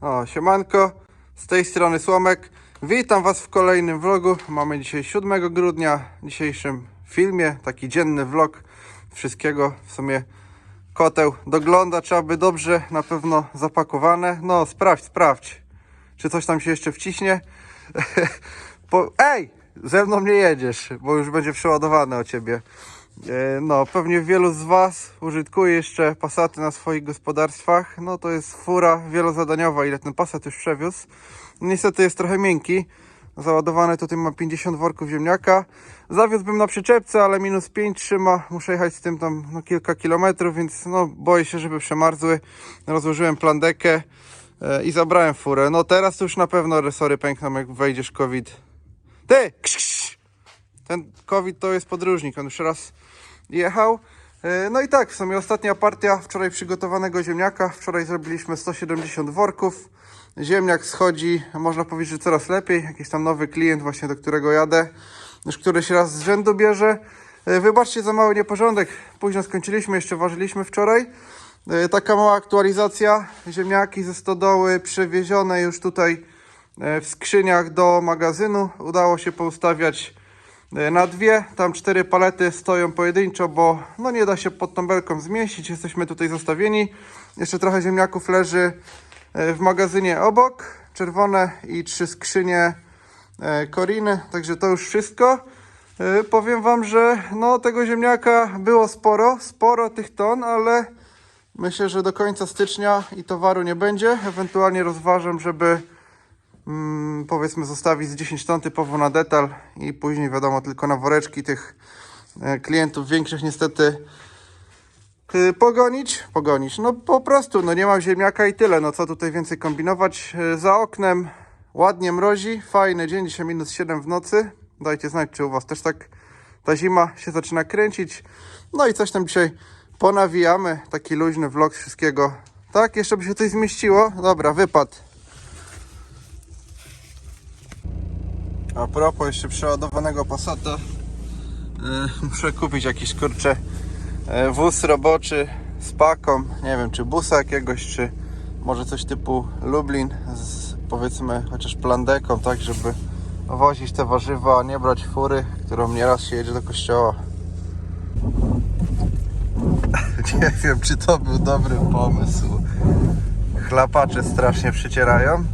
O, siemanko, z tej strony Słomek. Witam Was w kolejnym vlogu. Mamy dzisiaj 7 grudnia. W dzisiejszym filmie taki dzienny vlog wszystkiego. W sumie koteł dogląda, trzeba by dobrze na pewno zapakowane. No, sprawdź, sprawdź, czy coś tam się jeszcze wciśnie. po... Ej, ze mną nie jedziesz, bo już będzie przeładowane o Ciebie. E, No, pewnie wielu z Was użytkuje jeszcze Passaty na swoich gospodarstwach. No to jest fura wielozadaniowa, ile ten Passat już przewiózł. Niestety jest trochę miękki. Załadowane tutaj ma 50 worków ziemniaka. Zawiózłbym na przyczepce, ale minus 5 trzyma. Muszę jechać z tym tam no, kilka kilometrów, więc no, boję się, żeby przemarzły. Rozłożyłem plandekę e, i zabrałem furę. No teraz już na pewno resory pękną, jak wejdziesz COVID. Ty! Ten COVID to jest podróżnik, on już raz jechał. E, No i tak, w sumie ostatnia partia wczoraj przygotowanego ziemniaka. Wczoraj zrobiliśmy 170 worków. Ziemniak schodzi, można powiedzieć, że coraz lepiej. Jakiś tam nowy klient właśnie, do którego jadę, już któryś raz z rzędu bierze. E, Wybaczcie za mały nieporządek. Późno skończyliśmy, jeszcze ważyliśmy wczoraj. E, Taka mała aktualizacja. Ziemniaki ze stodoły przewiezione już tutaj w skrzyniach do magazynu. Udało się poustawiać na dwie. Tam cztery palety stoją pojedynczo, bo no nie da się pod tą belką zmieścić. Jesteśmy tutaj zostawieni. Jeszcze trochę ziemniaków leży e, w magazynie obok. Czerwone i trzy skrzynie e, Koriny. Także to już wszystko. E, Powiem Wam, że no tego ziemniaka było sporo, sporo tych ton, ale myślę, że do końca stycznia i towaru nie będzie. Ewentualnie rozważam, żeby mm, powiedzmy zostawić z 10 ton typowo na detal i później wiadomo tylko na woreczki tych e, klientów większych niestety y, pogonić, pogonić. No po prostu, no nie mam ziemniaka i tyle. No co tutaj więcej kombinować? Y, Za oknem ładnie mrozi, fajny dzień, dzisiaj minus 7 w nocy. Dajcie znać, czy u Was też tak ta zima się zaczyna kręcić. No i coś tam dzisiaj ponawijamy. Taki luźny vlog wszystkiego. Tak, jeszcze by się coś zmieściło. Dobra, wypad. A propos jeszcze przeładowanego Passata, e, muszę kupić jakiś kurczę e, wóz roboczy z paką, nie wiem czy busa jakiegoś, czy może coś typu Lublin z powiedzmy chociaż plandeką, tak żeby wozić te warzywa, a nie brać fury, którą nieraz się jedzie do kościoła. Nie wiem czy to był dobry pomysł. Chlapacze strasznie przycierają.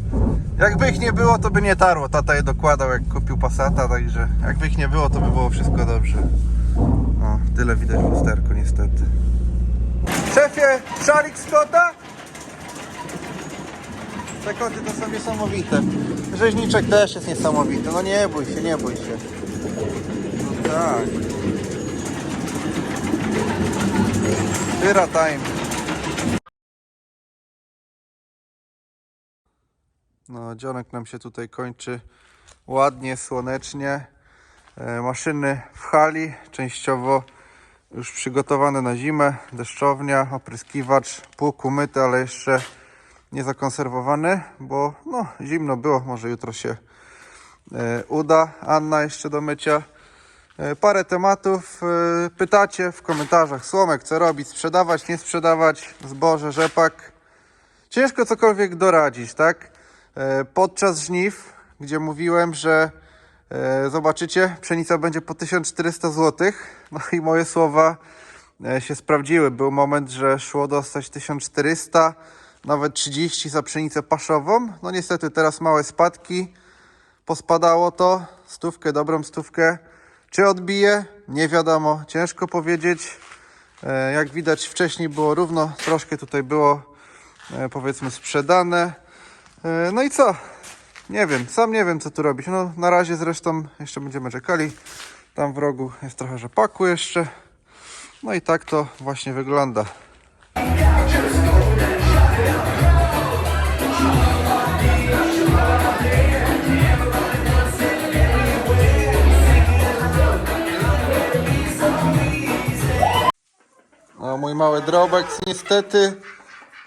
Jakby ich nie było, to by nie tarło. Tata je dokładał, jak kupił Passata, także jakby ich nie było, to by było wszystko dobrze. O, tyle widać w lusterku niestety. Szefie, szalik Scotta? Te koty to są niesamowite. Rzeźniczek też jest niesamowity. No nie bój się, nie bój się. No tak. Tyra time. No, dzionek nam się tutaj kończy ładnie, słonecznie. E, maszyny w hali, częściowo już przygotowane na zimę. Deszczownia, opryskiwacz, pług umyty, ale jeszcze nie zakonserwowany, bo no, zimno było. Może jutro się e, uda. Anna jeszcze do mycia. E, Parę tematów. Pytacie w komentarzach. Słomek, co robić? Sprzedawać, nie sprzedawać? Zboże, rzepak? Ciężko cokolwiek doradzić, tak? E, Podczas żniw, gdzie mówiłem, że e, zobaczycie, pszenica będzie po 1400 zł. No i moje słowa e, się sprawdziły. Był moment, że szło dostać 1400, nawet 30 za pszenicę paszową. No niestety teraz małe spadki. Pospadało to, stówkę, dobrą stówkę. Czy odbije? Nie wiadomo, ciężko powiedzieć. Jak widać wcześniej było równo, troszkę tutaj było powiedzmy sprzedane. E, No i co? Nie wiem, sam nie wiem co tu robić. No na razie zresztą jeszcze będziemy czekali. Tam w rogu jest trochę rzepaku jeszcze. No i tak to właśnie wygląda. No, mój mały drobek niestety.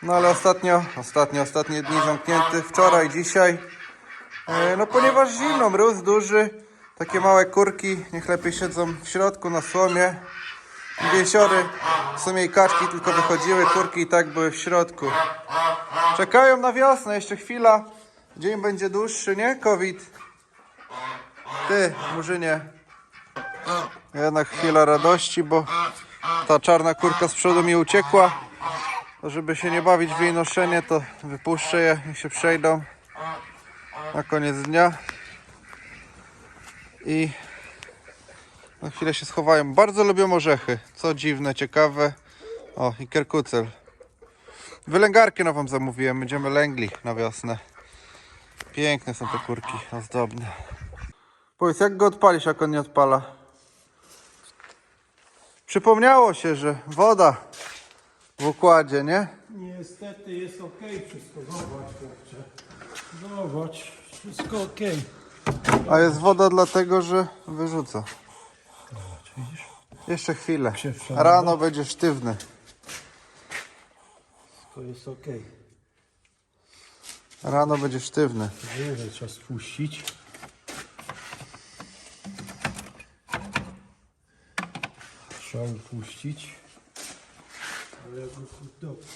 No ale ostatnio, ostatnio, ostatnie dni zamknięty. Wczoraj, dzisiaj. E, no ponieważ zimno, mróz duży. Takie małe kurki niech lepiej siedzą w środku na słomie. Jesiory, w sumie i kaczki tylko wychodziły, kurki i tak były w środku. Czekają na wiosnę, jeszcze chwila. Dzień będzie dłuższy, nie? COVID. Ty, Murzynie. Jednak chwila radości, bo ta czarna kurka z przodu mi uciekła. To żeby się nie bawić w jej noszenie, to wypuszczę je i się przejdą na koniec dnia. I na chwilę się schowają. Bardzo lubią orzechy. Co dziwne, ciekawe. O, i kerkucel. Wylęgarkę nową zamówiłem. Będziemy lęgli na wiosnę. Piękne są te kurki, ozdobne. Powiedz, jak go odpalisz, jak on nie odpala? Przypomniało się, że woda w układzie, nie? Niestety jest ok wszystko. Zobacz, kurczę. Zobacz, wszystko ok. A jest woda dlatego, że wyrzuca. Widzisz? Jeszcze chwilę. Rano będzie sztywny. To jest ok. Rano będzie sztywny. Wyżej trzeba spuścić. Trzeba upuścić. Ale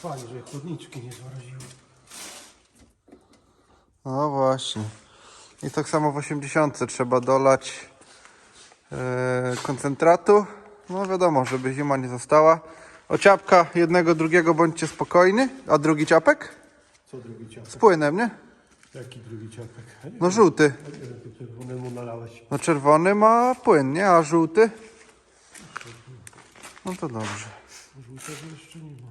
fajnie, że chłodniczki nie zaraziły. No właśnie. I tak samo w 80 trzeba dolać e, koncentratu. No wiadomo, żeby zima nie została. O ciapka jednego, drugiego bądźcie spokojny. A drugi ciapek? Co drugi ciapek? Z płynem, nie? Jaki drugi ciapek? Ja No żółty. wiem, czerwonemu nalałeś. No czerwony ma płyn, nie? A żółty? No to dobrze. Żółtego jeszcze nie ma.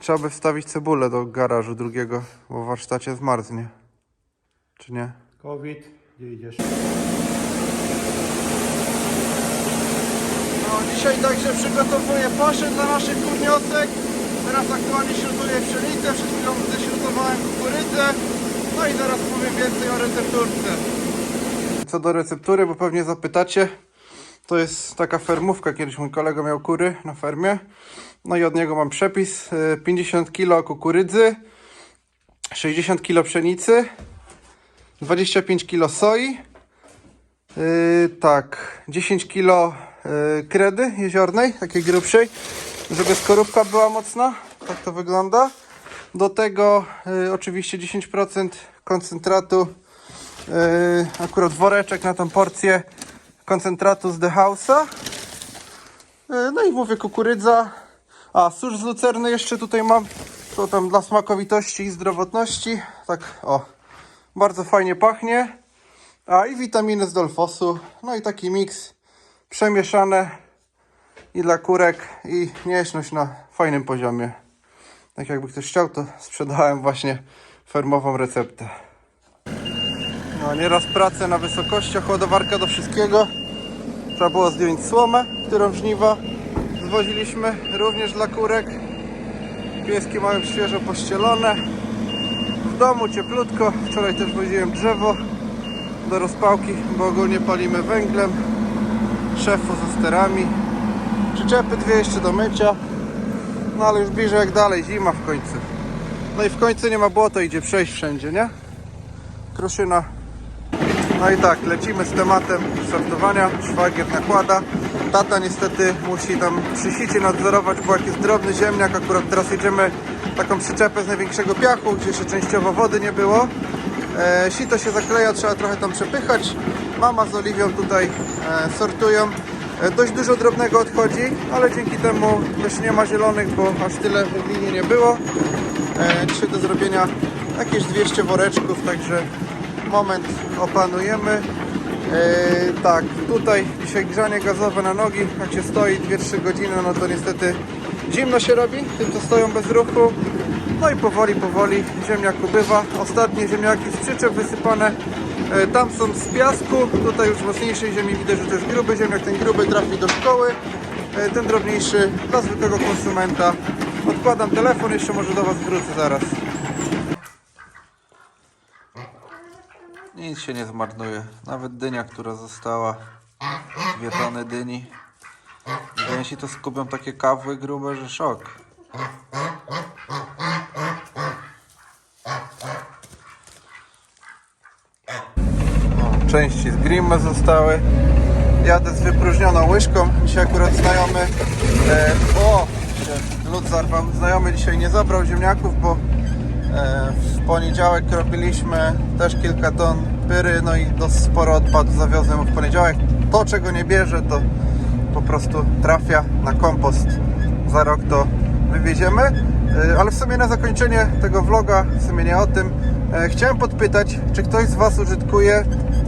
Trzeba by wstawić cebulę do garażu drugiego, bo w warsztacie zmarznie. Czy nie? COVID, gdzie idziesz? No, dzisiaj także przygotowuję paszę dla naszych kurniosek. Teraz aktualnie śrutuję pszenicę, przed chwilą ześrutowałem kukurydzę. No i zaraz powiem więcej o recepturce. Co do receptury, bo pewnie zapytacie, to jest taka fermówka, kiedyś mój kolega miał kury na fermie. No i od niego mam przepis, y, 50 kg kukurydzy, 60 kg pszenicy, 25 kg soi, Yy, tak, 10 kg yy, kredy jeziornej, takiej grubszej, żeby skorupka była mocna. Tak to wygląda. Do tego yy, oczywiście 10% koncentratu, yy, akurat woreczek na tą porcję koncentratu z The House'a. Yy, no i mówię kukurydza. A, susz z lucerny jeszcze tutaj mam. To tam dla smakowitości i zdrowotności. Tak, o, bardzo fajnie pachnie. A i witaminy z dolfosu. No i taki miks przemieszane i dla kurek i mieszność na fajnym poziomie. Tak jakby ktoś chciał, to sprzedałem właśnie fermową receptę. No nieraz pracę na wysokościach, ładowarka do wszystkiego. Trzeba było zdjąć słomę, którą żniwa zwoziliśmy również dla kurek. Pieski mają świeżo pościelone. W domu cieplutko. Wczoraj też woziłem drzewo do rozpałki, bo ogólnie palimy węglem. Szefo ze sterami. Przyczepy dwie jeszcze do mycia. No ale już bliżej jak dalej, zima w końcu. No i w końcu nie ma błota, idzie przejść wszędzie, nie? Kruszyna. No i tak, lecimy z tematem sortowania. Szwagier nakłada. Tata niestety musi tam przy sicie nadzorować, bo jak jest drobny ziemniak, akurat teraz jedziemy taką przyczepę z największego piachu, gdzie jeszcze częściowo wody nie było. E, sito się zakleja, trzeba trochę tam przepychać. Mama z Oliwią tutaj e, sortują. E, dość dużo drobnego odchodzi, ale dzięki temu też nie ma zielonych, bo aż tyle w linie nie było. E, dzisiaj do zrobienia jakieś 200 woreczków, także moment opanujemy. E, tak, tutaj dzisiaj grzanie gazowe na nogi, jak się stoi 2-3 godziny, no to niestety zimno się robi, tym co stoją bez ruchu. No i powoli, powoli ziemniak ubywa. Ostatnie ziemniaki z przyczep wysypane. E, Tam są z piasku, tutaj już mocniejszej ziemi widać, że to jest gruby ziemniak. Ten gruby trafi do szkoły, e, ten drobniejszy dla zwykłego konsumenta. Odkładam telefon, jeszcze może do Was wrócę zaraz. Nic się nie zmarnuje. Nawet dynia, która została. Dwie tony dyni. Gęsi to skupią takie kawły grube, że szok. Części z Grimme zostały. jadę z wypróżnioną łyżką. Dzisiaj akurat znajomy, e, o, lód zarwał. Znajomy dzisiaj nie zabrał ziemniaków, bo w poniedziałek robiliśmy też kilka ton pyry, no i dość sporo odpadu zawiozłem w poniedziałek. To, czego nie bierze, to po prostu trafia na kompost. Za rok to wywieziemy. E, Ale w sumie na zakończenie tego vloga, w sumie nie o tym, e, chciałem podpytać, czy ktoś z Was użytkuje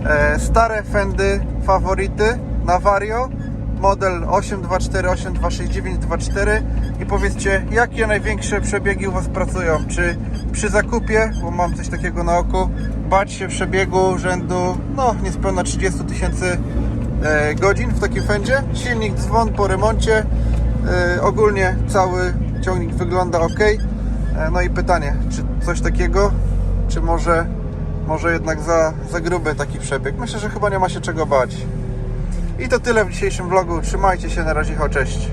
e, stare Fendy faworyty na Vario, model 824, 826, 924 i powiedzcie, jakie największe przebiegi u Was pracują? Czy przy zakupie, bo mam coś takiego na oku, bać się przebiegu rzędu, no niespełna 30 tysięcy e, godzin w takim fendzie. Silnik dzwon po remoncie. E, ogólnie cały ciągnik wygląda ok. E, no i pytanie, czy coś takiego, czy może, może jednak za, za gruby taki przebieg? Myślę, że chyba nie ma się czego bać. I to tyle w dzisiejszym vlogu. Trzymajcie się, na razie, ho, cześć.